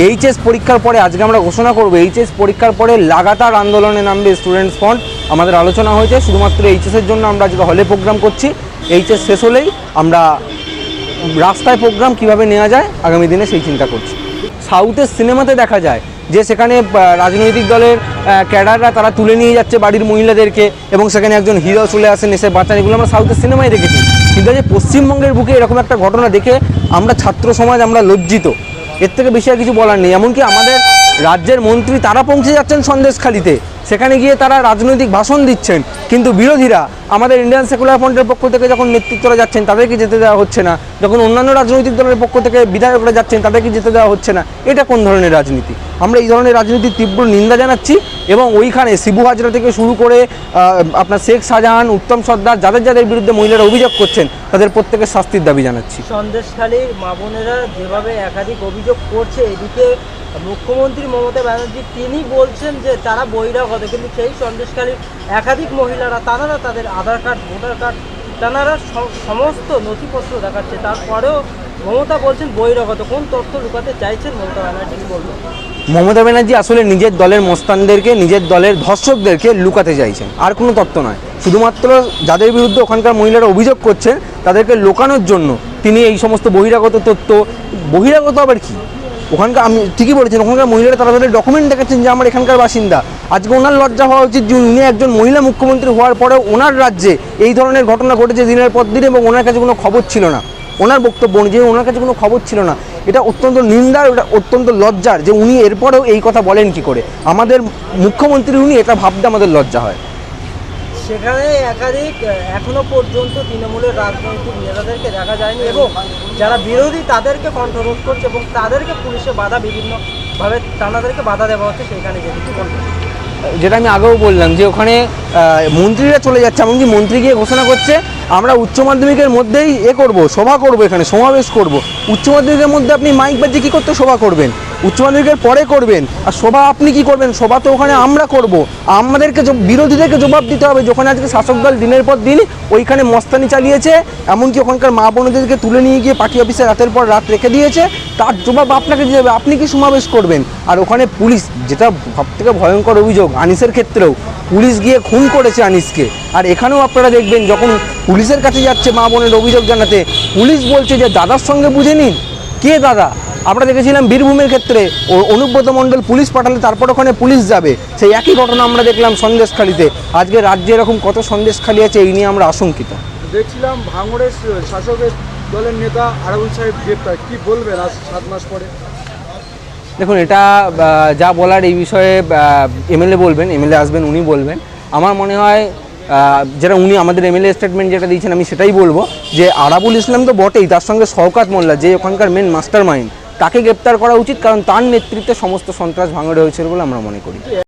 HS পরীক্ষার পরে আজকে আমরা ঘোষণা করব এইচএস পরীক্ষার পরে লাগাতার আন্দোলনে নামবে স্টুডেন্টস ফ্রন্ট আমাদের আলোচনা হয়েছে, শুধুমাত্র এইচএসের জন্য আমরা আজকে হলে প্রোগ্রাম করছি। এইচএস শেষ হলেই আমরা রাস্তায় প্রোগ্রাম কীভাবে নেওয়া যায়, আগামী দিনে সেই চিন্তা করছি। সাউথের সিনেমাতে দেখা যায় যে সেখানে রাজনৈতিক দলের ক্যাডাররা তারা তুলে নিয়ে যাচ্ছে বাড়ির মহিলাদেরকে এবং সেখানে একজন হিরো চলে আসেন এসে বাচ্চা, এগুলো আমরা সাউথের সিনেমায় দেখেছি। কিন্তু যে পশ্চিমবঙ্গের বুকে এরকম একটা ঘটনা দেখে আমরা ছাত্র সমাজ আমরা লজ্জিত। এর থেকে বেশি আর কিছু বলার নেই। এমনকি আমাদের রাজ্যের মন্ত্রী তারা পৌঁছে যাচ্ছেন সন্দেশখালিতে। সেখানে গিয়ে তারা রাজনৈতিক ভাষণ দিচ্ছেন। কিন্তু বিরোধীরা আমাদের ইন্ডিয়ান সেকুলার ফ্রন্টের পক্ষ থেকে যখন নেতৃত্বরা যাচ্ছেন, তাদেরকে যেতে দেওয়া হচ্ছে না। যখন অন্যান্য রাজনৈতিক দলের পক্ষ থেকে বিধায়করা যাচ্ছেন, তাদেরকে যেতে দেওয়া হচ্ছে না। এটা কোন ধরনের রাজনীতি? আমরা এই ধরনের রাজনীতির তীব্র নিন্দা জানাচ্ছি এবং ওইখানে শিবু হাজরা থেকে শুরু করে আপনার শেখ শাহজাহান, উত্তম সর্দার, যাদের যাদের বিরুদ্ধে মহিলারা অভিযোগ করছেন, তাদের প্রত্যেকের শাস্তির দাবি জানাচ্ছি। সন্দেশখালীর মা বোনেরা যেভাবে একাধিক অভিযোগ করছে, এদিকে মুখ্যমন্ত্রী মমতা ব্যানার্জি তিনি বলছেন যে তারা বহিরাগত, কিন্তু সেই সন্দেশখালীর একাধিক মহিলারা তারা তাদের আধার কার্ড, ভোটার কার্ড তারা সমস্ত নথিপত্র দেখাচ্ছে। তারপরেও মমতা বলছেন বহিরাগত। কোন তথ্য লুকাতে চাইছেন মমতা ব্যানার্জি? বলবেন? মমতা ব্যানার্জি আসলে নিজের দলের মস্তানদেরকে, নিজের দলের ধর্ষকদেরকে লুকাতে চাইছেন। আর কোনো তত্ত্ব নয়। শুধুমাত্র যাদের বিরুদ্ধে ওখানকার মহিলারা অভিযোগ করছেন, তাদেরকে লোকানোর জন্য তিনি এই সমস্ত বহিরাগত তথ্য বহিরাগত আবার কি? ওখানকার আমি ঠিকই বলেছেন, ওখানকার মহিলারা তারা তাদের ডকুমেন্ট দেখাচ্ছেন যে আমার এখানকার বাসিন্দা। আজকে ওনার লজ্জা হওয়া উচিত যে উনি একজন মহিলা মুখ্যমন্ত্রী হওয়ার পরেও ওনার রাজ্যে এই ধরনের ঘটনা ঘটেছে দিনের পর দিন এবং ওনার কাছে কোনো খবর ছিল না। ওনার বক্তব্য অনুযায়ী ওনার কাছে কোনো খবর ছিল না। এটা অত্যন্ত নিন্দার এটা অত্যন্ত লজ্জার যে উনি এরপরেও এই কথা বলেন কি করে। আমাদের মুখ্যমন্ত্রী উনি এটা ভাবতে আমাদের লজ্জা হয়। সেখানে একাধিক এখনও পর্যন্ত তৃণমূলের রাজনৈতিক নেতাদেরকে দেখা যায়নি এবং যারা বিরোধী তাদেরকে কণ্ঠরোধ করছে এবং তাদেরকে পুলিশে বাধা বিভিন্নভাবে তাদেরকে বাধা দেওয়া হচ্ছে সেখানে যেতে কি যেটা আমি আগেও বললাম যে ওখানে মন্ত্রীরা চলে যাচ্ছে এমনকি মন্ত্রী গিয়ে ঘোষণা করছে আমরা উচ্চ মাধ্যমিকের মধ্যেই এ করব, সভা করব এখানে, সমাবেশ করব। উচ্চ মাধ্যমিকের মধ্যে আপনি মাইক বাজিয়ে কী করতে সভা করবেন? উচ্চ মাধ্যমিকের পরে করবেন। আর সভা আপনি কি করবেন? সভা তো ওখানে আমরা করব। আমাদেরকে বিরোধীদেরকে জবাব দিতে হবে। যখন আজকে শাসক দল দিনের পর দিন ওইখানে মস্তানি চালিয়েছে, এমনকি ওখানকার মা বোনদেরকে তুলে নিয়ে গিয়ে পার্টি অফিসে রাতের পর রাত রেখে দিয়েছে, তার জবাব আপনাকে দিতে হবে। আপনি কি সমাবেশ করবেন? আর ওখানে পুলিশ, যেটা সব থেকে ভয়ঙ্কর অভিযোগ, আনিসের ক্ষেত্রেও পুলিশ গিয়ে খুন করেছে আনিসকে। আর এখানেও আপনারা দেখবেন, যখন পুলিশের কাছে যাচ্ছে মা বোনের অভিযোগ জানাতে, পুলিশ বলছে যে, দাদার সঙ্গে বুঝে নিন। কে দাদা? আমরা দেখেছিলাম বীরভূমের ক্ষেত্রে ও অনুব্রত মণ্ডল পুলিশ পাঠালে, তারপর ওখানে পুলিশ যাবে। সেই একই ঘটনা আমরা দেখলাম সন্দেশখালিতে। আজকে রাজ্যে এরকম কত সন্দেশখালি আছে, এই নিয়ে আমরা আশঙ্কিত। দেখছিলাম ভাঙড়ের শাসকের দলের নেতা আরাবুল সাহেব গ্রেপ্তার। কি বলবেন আজ সাত মাস পরে? দেখুন, এটা যা বলার এই বিষয়ে এমএলএ বলবেন, এমএলএ আসবেন, উনি বলবেন। আমার মনে হয় যেটা উনি আমাদের এমএলএ স্টেটমেন্ট যেটা দিয়েছেন, আমি সেটাই বলব যে আরাবুল ইসলাম তো বটেই, তার সঙ্গে শওকাত মোল্লা, যে ওখানকার মেন মাস্টার মাইন্ড তাকে গ্রেপ্তার করা উচিত, কারণ তার নেতৃত্বে সমস্ত সন্ত্রাস ভাঙড়ে হয়েছিল বলে আমরা মনে করি।